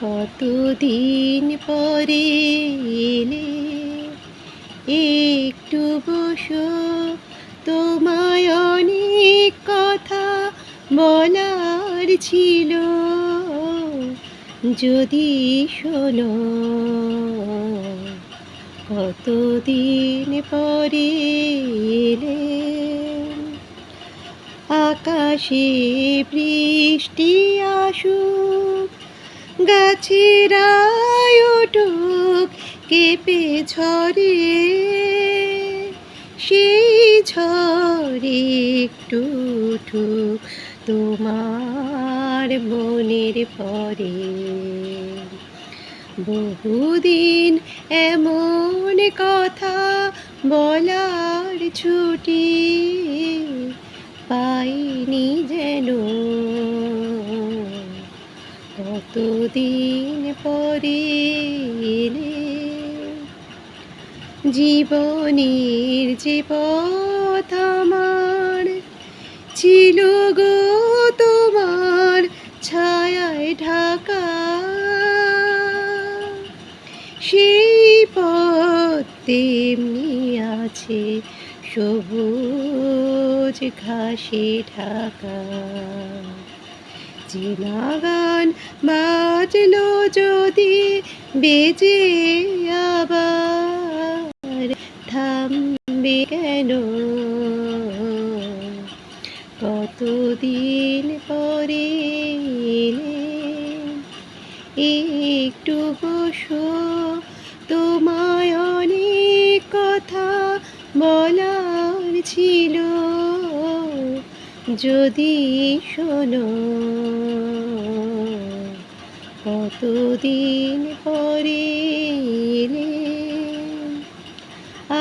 কতদিন পরে এলে? একটু বসো, তোমায় অনেক কথা বলার ছিল। যদি শোনো, কতদিন পরে এলে? আকাশে বৃষ্টি আসুক গাছেরা উঠুক, কেঁপে ঝরে। সেই ঝরে একটু উঠুক তোমার মনের পরে। বহুদিন এমন কথা বলার ছুটি পাইনি যেন কতদিন পরে এলে জীবনের যে পথ আমার ছিল গো তোমার ছায়ায় ঢাকা, সেই পথ তেমনি আছে সবুজ ঘাসে ঢাকা। চেনা গান বাজলো যদি বেজে আবার থামবে কেন? কতদিন পরে একটু বসো, তোমায় অনেক কথা বলার ছিল। যদি শোনো, কতদিন পরে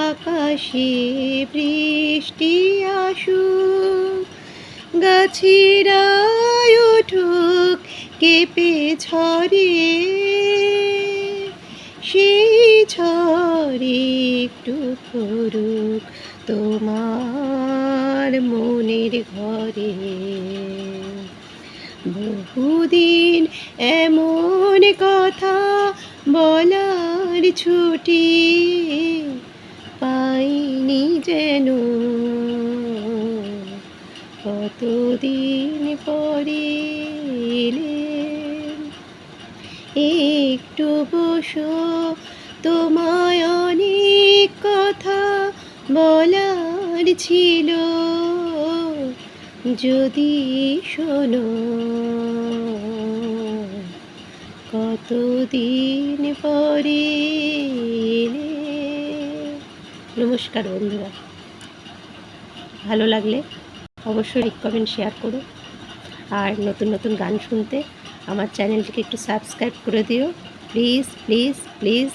আকাশে বৃষ্টি আসুক, গাছেরা উঠুক, কেঁপে ঝরে সেই ঝরে একটু করুক তোমার মনের ঘরে। বহুদিন এমন কথা বলার ছুটি পাইনি যেন। কতদিন পরে একটু বসো, তোমায় অনেক কথা বলার ছিল যদি শোনো, কতদিন পরে নমস্কার বন্ধুরা। ভালো লাগলে অবশ্যই রিক কমেন্ট, শেয়ার করো। আর নতুন নতুন গান শুনতে আমার চ্যানেলটিকে একটু সাবস্ক্রাইব করে দিও। Please please please